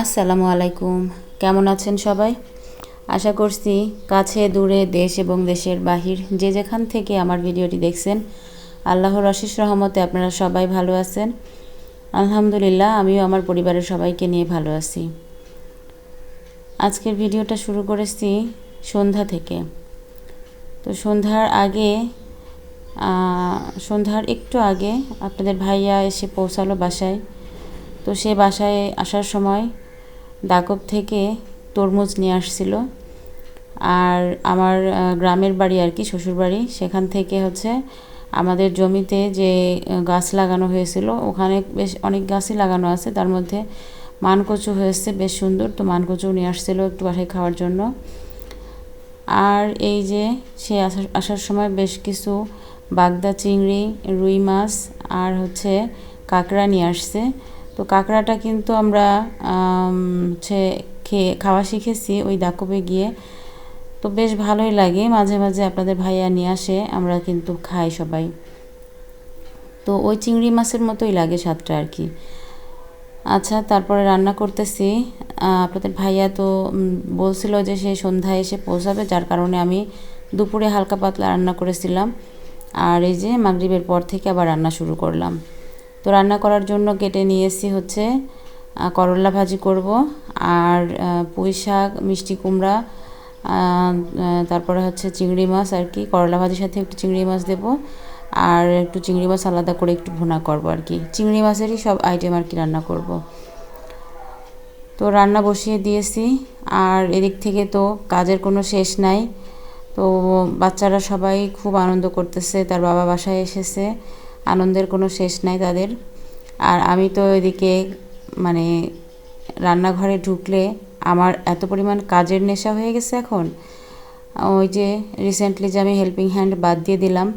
আসসালামু আলাইকুম। কেমন আছেন সবাই? আশা করছি কাছে, দূরে, দেশ এবং দেশের বাহির যে যেখান থেকে আমার ভিডিওটি দেখছেন, আল্লাহর অশেষ রহমতে আপনারা সবাই ভালো আছেন। আলহামদুলিল্লাহ, আমিও আমার পরিবারের সবাইকে নিয়ে ভালো আছি। আজকের ভিডিওটা শুরু করেছি সন্ধ্যা থেকে। তো সন্ধ্যার আগে সন্ধ্যার একটু আগে আপনাদের ভাইয়া এসে পৌঁছালো বাসায়। তো সে বাসায় আসার সময় দাকব থেকে তরমুজ নিয়ে আসছিল। আর আমার গ্রামের বাড়ি আর কি, শ্বশুরবাড়ি। সেখান থেকে হচ্ছে আমাদের জমিতে যে গাছ লাগানো হয়েছিল, ওখানে বেশ অনেক গাছই লাগানো আছে। তার মধ্যে মানকচু হয়েছে, বেশ সুন্দর। তো মানকচু নিয়ে আসছিল একটু বাসায় খাওয়ার জন্য। আর এই যে, সে আসার আসার সময় বেশ কিছু বাগদা চিংড়ি, রুই মাছ আর হচ্ছে কাঁকড়া নিয়ে আসছে। তো কাঁকড়াটা কিন্তু আমরা হচ্ছে খেয়ে, খাওয়া শিখেছি ওই দাকবে গিয়ে। তো বেশ ভালোই লাগে, মাঝে মাঝে আপনাদের ভাইয়া নিয়ে আসে, আমরা কিন্তু খাই সবাই। তো ওই চিংড়ি মাছের মতোই লাগে স্বাদটা আর কি। আচ্ছা তারপরে রান্না করতেছি। আপনাদের ভাইয়া তো বলছিল যে সে সন্ধ্যায় এসে পৌঁছাবে, যার কারণে আমি দুপুরে হালকা পাতলা রান্না করেছিলাম। আর এই যে মাগরীবের পর থেকে আবার রান্না শুরু করলাম। তো রান্না করার জন্য কেটে নিয়ে নিয়েছি হচ্ছে করলা ভাজি করব আর পুঁই শাক, মিষ্টি কুমড়া তারপরে হচ্ছে চিংড়ি মাছ আর কি, করলা ভাজির সাথে একটু চিংড়ি মাছ দেব আর একটু চিংড়ি মাছ আলাদা করে একটু ভুনা করব আর কি। চিংড়ি মাছেরই সব আইটেম আর কি রান্না করব। তো রান্না বসিয়ে দিয়েছি আর এদিক থেকে তো কাজের কোনো শেষ নাই, তো বাচ্চারা সবাই খুব আনন্দ করতেছে, তার বাবা বাসায় এসেছে আনন্দের কোনো শেষ নাই তাদের। আর আমি তো এদিকে মানে রান্নাঘরে ঢুকলে আমার এত পরিমাণ কাজের নেশা হয়ে গেছে এখন। ওই যে রিসেন্টলি যে আমি হেল্পিং হ্যান্ড বাদ দিয়ে দিলাম।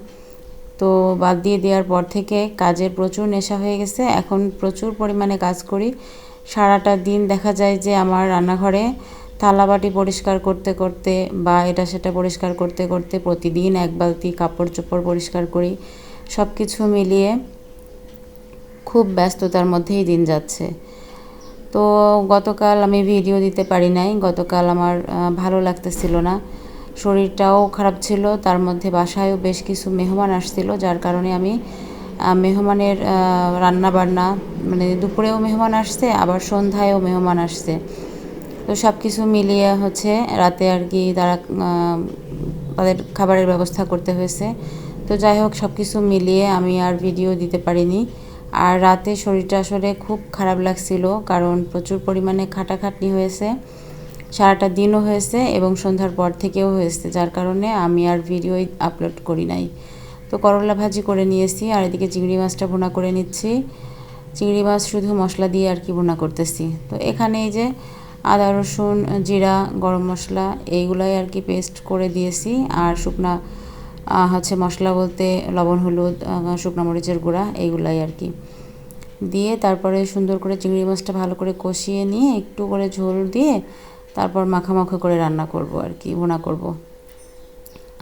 তো বাদ দিয়ে দেওয়ার পর থেকে কাজের প্রচুর নেশা হয়ে গেছে। এখন প্রচুর পরিমাণে কাজ করি। সারাটা দিন দেখা যায় যে আমার রান্নাঘরে থালাবাটি পরিষ্কার করতে করতে বা এটা সেটা পরিষ্কার করতে করতে প্রতিদিন এক বালতি কাপড় চোপড় পরিষ্কার করি। সব কিছু মিলিয়ে খুব ব্যস্ততার মধ্যেই দিন যাচ্ছে। তো গতকাল আমি ভিডিও দিতে পারি নাই, গতকাল আমার ভালো লাগতেছিল না। শরীরটাও খারাপ ছিল, তার মধ্যে বাসায়ও বেশ কিছু মেহমান আসছিল, যার কারণে আমি মেহমানের রান্না বান্না মানে দুপুরেও মেহমান আসছে, আবার সন্ধ্যায়ও মেহমান আসছে। তো সব কিছু মিলিয়ে হচ্ছে রাতে আর কি তারা তাদের খাবারের ব্যবস্থা করতে হয়েছে। তো যাই হোক সব কিছু মিলিয়ে আমি আর ভিডিও দিতে পারিনি। আর রাতে শরীরটা আসলে খুব খারাপ লাগছিল, কারণ প্রচুর পরিমাণে খাটাখাটনি হয়েছে। সারাটা দিনও হয়েছে এবং সন্ধ্যার পর থেকেও হয়েছে, যার কারণে আমি আর ভিডিও আপলোড করি নাই। তো করলা ভাজি করে নিয়েছি, আর এদিকে চিংড়ি মাছটা ভুনা করে নিচ্ছি। চিংড়ি মাছ শুধু মশলা দিয়ে আর কি ভুনা করতেছি। তো এখানে এই যে আদা, রসুন, জিরা, গরম মশলা, এইগুলাই আর কি পেস্ট করে দিয়েছি। আর শুকনা হচ্ছে মশলা বলতে লবণ, হলুদ শুকনো মরিচের গুঁড়া, এইগুলাই আর কি। দিয়ে তারপরে সুন্দর করে চিংড়ি মাছটা ভালো করে কষিয়ে নিয়ে একটু করে ঝোল দিয়ে তারপর মাখামাখা করে রান্না করব আর কি, ভোনা করব।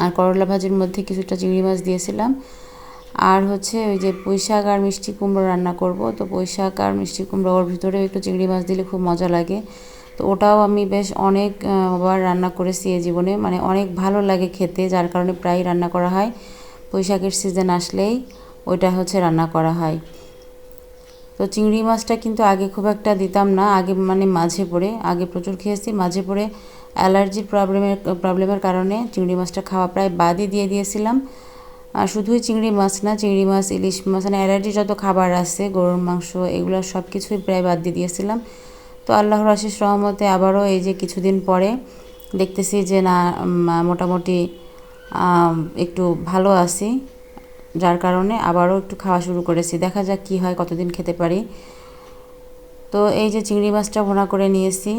আর করলা ভাজির মধ্যে কিছুটা চিংড়ি মাছ দিয়েছিলাম। আর হচ্ছে ওই যে পুঁইশাক আর মিষ্টি কুমড়ো রান্না করব। তো পুঁইশাক আর মিষ্টি কুমড়ো ওর ভিতরেও একটু চিংড়ি মাছ দিলে খুব মজা লাগে। তো ওটাও আমি বেশ অনেক বার রান্না করেছি এই জীবনে। মানে অনেক ভালো লাগে খেতে, যার কারণে প্রায় রান্না করা হয়। বৈশাখের সিজন আসলেই ওইটা হচ্ছে রান্না করা হয়। তো চিংড়ি মাছটা কিন্তু আগে খুব একটা দিতাম না, আগে মানে মাঝে পড়ে, আগে প্রচুর খেয়েছি। মাঝে পড়ে অ্যালার্জির প্রবলেমের প্রবলেমের কারণে চিংড়ি মাছটা খাওয়া প্রায় বাদই দিয়ে দিয়েছিলাম। আর শুধুই চিংড়ি মাছ না, চিংড়ি মাছ, ইলিশ মাছ মানে অ্যালার্জি যত খাবার আছে, গরুর মাংস, এগুলো সব কিছুই প্রায় বাদ দিয়ে দিয়েছিলাম। তো আল্লাহর আশিস রহমতে আবারও এই যে কিছুদিন পরে দেখতেছি যে না মোটামুটি একটু ভালো আছি। যার কারণে আবারও একটু খাওয়া শুরু করেছি। দেখা যাক কী হয়, কতদিন খেতে পারি। তো এই যে চিংড়ি মাছটা ভোনা করে নিয়েছি।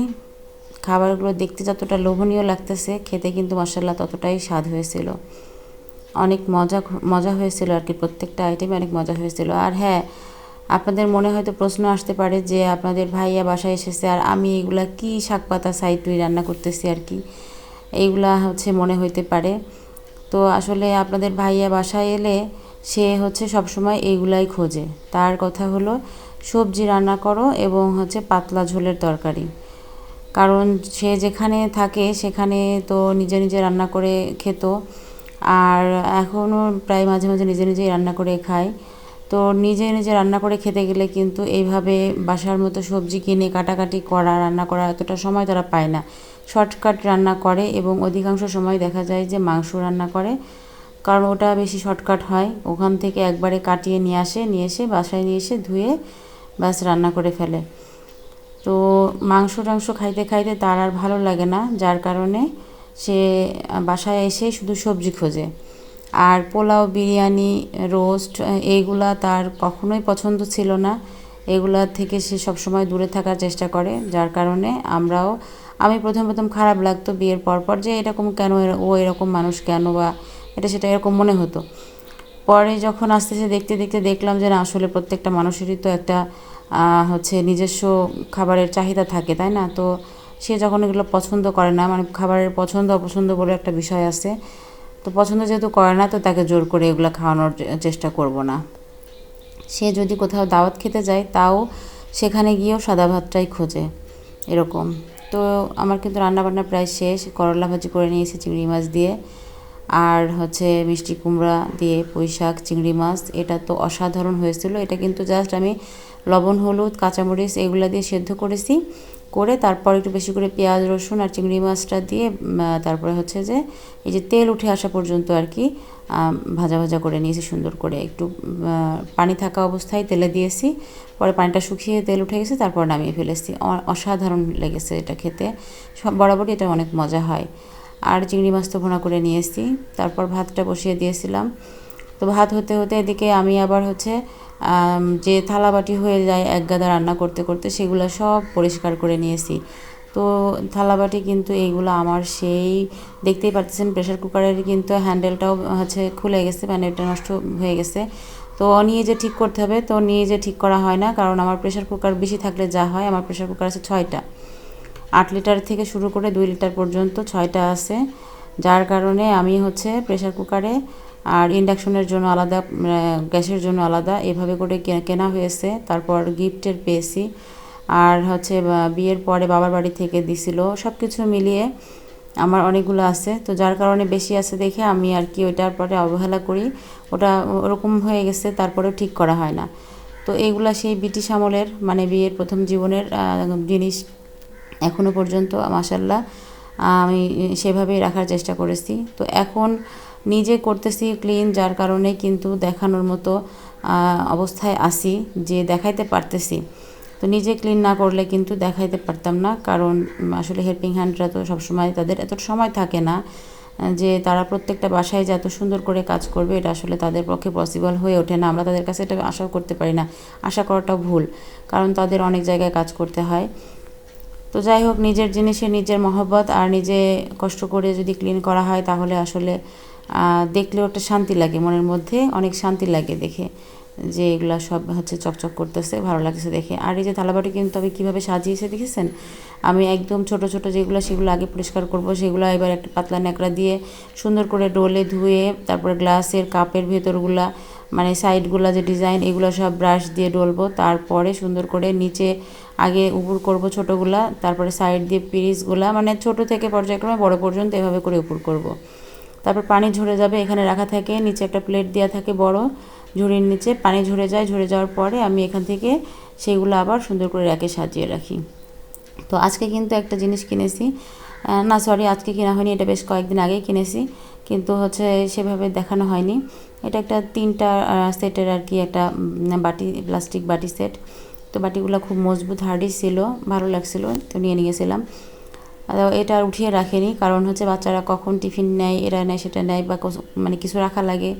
খাবারগুলো দেখতে যতটা লোভনীয় লাগতেছে, খেতে কিন্তু মশলা ততটাই স্বাদ হয়েছিল। অনেক মজা মজা হয়েছিল আর কি, প্রত্যেকটা আইটেমে অনেক মজা হয়েছিল। আর হ্যাঁ আপনাদের মনে হয়তো প্রশ্ন আসতে পারে যে আপনাদের ভাইয়া বাসায় এসেছে আর আমি এগুলা কি শাক পাতা সাই তুই রান্না করতেছি আর কি? এইগুলা হচ্ছে মনে হইতে পারে। তো আসলে আপনাদের ভাইয়া বাসায় এলে সে হচ্ছে সবসময় এইগুলাই খোঁজে। তার কথা হলো, সবজি রান্না করো এবং হচ্ছে পাতলা ঝোলের তরকারি। কারণ সে যেখানে থাকে সেখানে তো নিজে নিজে রান্না করে খেত। আর এখনও প্রায় মাঝে মাঝে নিজে নিজেই রান্না করে খায়। তো নিজে নিজে রান্না করে খেতে গেলে কিন্তু এইভাবে বাসার মতো সবজি কিনে কাটাকাটি করা, রান্না করা এতটা সময় তারা পায় না। শর্টকাট রান্না করে এবং অধিকাংশ সময় দেখা যায় যে মাংস রান্না করে, কারণ ওটা বেশি শর্টকাট হয়। ওখান থেকে একবারে কাটিয়ে নিয়ে আসে, নিয়ে এসে বাসায় নিয়ে এসে ধুয়ে ব্যাস রান্না করে ফেলে। তো মাংস টাংস খাইতে খাইতে তার আর ভালো লাগে না, যার কারণে সে বাসায় এসে শুধু সবজি খোঁজে। আর পোলাও, বিরিয়ানি, রোস্ট, এইগুলা তার কখনোই পছন্দ ছিল না। এগুলা থেকে সে সবসময় দূরে থাকার চেষ্টা করে, যার কারণে আমরাও, আমি প্রথম প্রথম খারাপ লাগতো বিয়ের পর পর যে এরকম কেন ও এরকম মানুষ কেন বা এটা সেটা এরকম মনে হতো। পরে যখন আস্তে আস্তে দেখতে দেখতে দেখলাম যে না, আসলে প্রত্যেকটা মানুষেরই তো একটা হচ্ছে নিজস্ব খাবারের চাহিদা থাকে, তাই না? তো সে যখন এগুলো পছন্দ করে না মানে খাবারের পছন্দ অপছন্দ বলে একটা বিষয় আছে তো পছন্দ যেহেতু করে না, তো তাকে জোর করে এগুলো খাওয়ানোর চেষ্টা করব না। সে যদি কোথাও দাওয়াত খেতে যায়, তাও সেখানে গিয়েও সাদা ভাতটাই খোঁজে, এরকম। তো আমার কিন্তু রান্নাবান্না প্রায় শেষ, করলা ভাজি করে নিয়েছি চিংড়ি মাছ দিয়ে, আর হচ্ছে মিষ্টি কুমড়া দিয়ে পুঁই চিংড়ি মাছ। এটা তো অসাধারণ হয়েছিল। এটা কিন্তু জাস্ট আমি লবণ, হলুদ, কাঁচামরিচ, এগুলো দিয়ে সেদ্ধ করেছি। করে তারপর একটু বেশি করে পেঁয়াজ, রসুন আর চিংড়ি মাছটা দিয়ে তারপরে হচ্ছে যে এই যে তেল উঠে আসা পর্যন্ত আর কি ভাজা ভাজা করে নিয়েছি সুন্দর করে। একটু পানি থাকা অবস্থায় তেলে দিয়েছি, পরে পানিটা শুকিয়ে তেল উঠে গেছে, তারপর নামিয়ে ফেলেছি। অসাধারণ লেগেছে এটা খেতে। সব বরাবরই এটা অনেক মজা হয়। আর চিংড়ি মাছ তো ভোনা করে নিয়েছি। তারপর ভাতটা বসিয়ে দিয়েছিলাম। তো ভাত হতে হতে এদিকে আমি আবার হচ্ছে যে থালাবাটি হয়ে যায় এক গাদা রান্না করতে করতে সেগুলো সব পরিষ্কার করে নিয়েছি। তো থালাবাটি কিন্তু এইগুলো আমার সেই, দেখতেই পারতেছেন প্রেশার কুকারের কিন্তু হ্যান্ডেলটাও হচ্ছে খুলে গেছে মানে এটা নষ্ট হয়ে গেছে। তো নিয়ে যে ঠিক করতে হবে, তো নিয়ে যে ঠিক করা হয় না, কারণ আমার প্রেশার কুকার বেশি থাকলে যা হয়, আমার প্রেশার কুকার আছে ছয়টা। আট লিটার থেকে শুরু করে দুই লিটার পর্যন্ত ছয়টা আছে। যার কারণে আমি হচ্ছে প্রেশার কুকারে আর ইন্ডাকশনের জন্য আলাদা গ্যাসের জন্য আলাদা। এভাবে করে কেনা হয়েছে। তারপর গিফটের পেয়েছি। আর হচ্ছে বিয়ের পরে বাবার বাড়ি থেকে দিছিল। সব কিছু মিলিয়ে আমার অনেকগুলো আছে। তো যার কারণে বেশি আছে দেখে আমি আর কি ওইটার পরে অবহেলা করি। ওটা ওরকম হয়ে গেছে, তারপরেও ঠিক করা হয় না। তো এইগুলা সেই ব্রিটিশ আমলের মানে বিয়ের প্রথম জীবনের জিনিস এখনও পর্যন্ত মাসাল্লাহ আমি সেভাবেই রাখার চেষ্টা করেছি। তো এখন নিজে করতেছি ক্লিন, যার কারণে কিন্তু দেখানোর মতো অবস্থায় আসি যে দেখাইতে পারতেছি। তো নিজে ক্লিন না করলে কিন্তু দেখাইতে পারতাম না, কারণ আসলে হেল্পিং হ্যান্ডরা তো সবসময় তাদের এত সময় থাকে না যে তারা প্রত্যেকটা বাসায় যে এত সুন্দর করে কাজ করবে, এটা আসলে তাদের পক্ষে পসিবল হয়ে ওঠে না। আমরা তাদের কাছে এটা আশাও করতে পারি না। আশা করাটাও ভুল, কারণ তাদের অনেক জায়গায় কাজ করতে হয়। তো যাই হোক, নিজের জিনিসে নিজের মহব্বত আর নিজে কষ্ট করে যদি ক্লিন করা হয় তাহলে আসলে দেখলেও ওটা শান্তি লাগে, মনের মধ্যে অনেক শান্তি লাগে দেখে যে এগুলো সব হচ্ছে চকচক করতেছে, ভালো লাগছে দেখে। আর এই যে থালাবাটি কিন্তু আমি কীভাবে সাজিয়েছে দেখেছেন? আমি একদম ছোট ছোট যেগুলো সেগুলো আগে পরিষ্কার করব, সেগুলো এবার একটা পাতলা ন্যাকড়া দিয়ে সুন্দর করে ডোলে ধুয়ে তারপরে গ্লাসের কাপের ভেতরগুলা মানে সাইডগুলো যে ডিজাইন এগুলো সব ব্রাশ দিয়ে ডলবো, তারপরে সুন্দর করে নিচে আগে উপর করব ছোটোগুলা, তারপরে সাইড দিয়ে পিরিসগুলা মানে ছোট থেকে পর্যায়ক্রমে বড় পর্যন্ত এভাবে করে উপর করব। তারপর পানি ঝরে যাবে এখানে রাখা থাকে, নিচে একটা প্লেট দেওয়া থাকে বড়, ঝুড়ির নিচে পানি ঝরে যায়, ঝরে যাওয়ার পরে আমি এখান থেকে সেগুলো আবার সুন্দর করে র্যাকে সাজিয়ে রাখি। তো আজকে কিন্তু একটা জিনিস কিনেছি। না সরি আজকে কেনা হয়নি, এটা বেশ কয়েকদিন আগেই কিনেছি, কিন্তু হচ্ছে সেভাবে দেখানো হয়নি। এটা একটা তিনটা সেটের আর কি একটা বাটি প্লাস্টিক বাটি সেট তো বাটিগুলো খুব মজবুত হার্ডি ছিল, ভালো লাগছিল, তো নিয়ে নিয়েছিলাম। এটা উঠিয়ে রাখেনি, কারণ হচ্ছে বাচ্চারা কখন টিফিন নেয়, এরা নেয়, সেটা নেয়, বা মানে কিছু রাখা লাগে,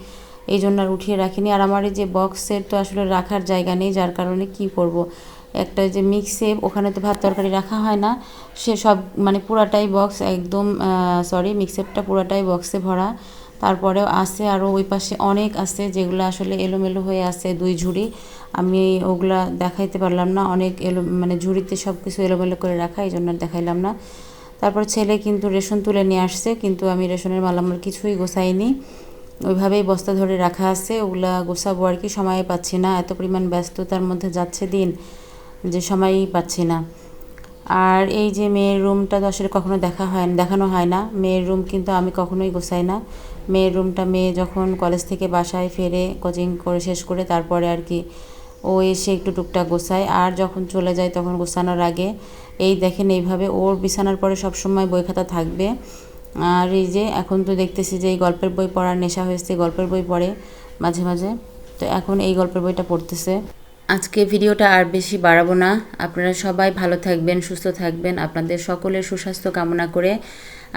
এই জন্য আর উঠিয়ে রাখিনি। আর আমার এই যে বক্সের তো আসলে রাখার জায়গা নেই, যার কারণে কি করব। একটা যে মিক্সে ওখানে তো ভাত তরকারি রাখা হয় না, সে সব মানে পুরাটাই বক্স একদম সরি মিক্সেরটা পুরাটাই বক্সে ভরা। তারপরেও আছে আরও ওই পাশে অনেক আছে যেগুলো আসলে এলোমেলো হয়ে আছে, দুই ঝুড়ি। আমি ওগুলা দেখাইতে পারলাম না, অনেক এলো মানে ঝুড়িতে সব কিছু এলোমেলো করে রাখা এই জন্য দেখাইলাম না। তারপর ছেলে কিন্তু রেশন তুলে নিয়ে আসছে, কিন্তু আমি রেশনের মালামাল কিছুই গোছাইনি। ওইভাবেই বস্তা ধরে রাখা আছে, ওগুলা গোছাবো আর কি, সময় পাচ্ছি না। এত পরিমাণ ব্যস্ততার মধ্যে যাচ্ছে দিন যে সময়ই পাচ্ছি না। আর এই যে মেয়ের রুমটা তো আসলে কখনো দেখা হয়, দেখানো হয় না। মেয়ের রুম কিন্তু আমি কখনোই গোছাই না। মেয়ের রুমটা মেয়ে যখন কলেজ থেকে বাসায় ফেরে কোচিং করে শেষ করে তারপরে আর কি ও এসে একটু টুকটাক গোছায়। আর যখন চলে যায় তখন গোছানোর আগে এই দেখেন এইভাবে ওর বিছানার পরে সবসময় বই খাতা থাকবে। আর এই যে এখন তো দেখতেছি যে এই গল্পের বই পড়ার নেশা হয়েছে, গল্পের বই পড়ে মাঝে মাঝে। তো এখন এই গল্পের বইটা পড়তেছে। আজকে ভিডিওটা আর বেশি বাড়াবো না। আপনারা সবাই ভালো থাকবেন, সুস্থ থাকবেন। আপনাদের সকলের সুস্বাস্থ্য কামনা করে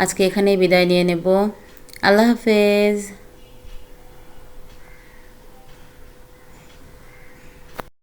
আজকে এখানেই বিদায় নিয়ে নেব। আল্লাহ হাফেজ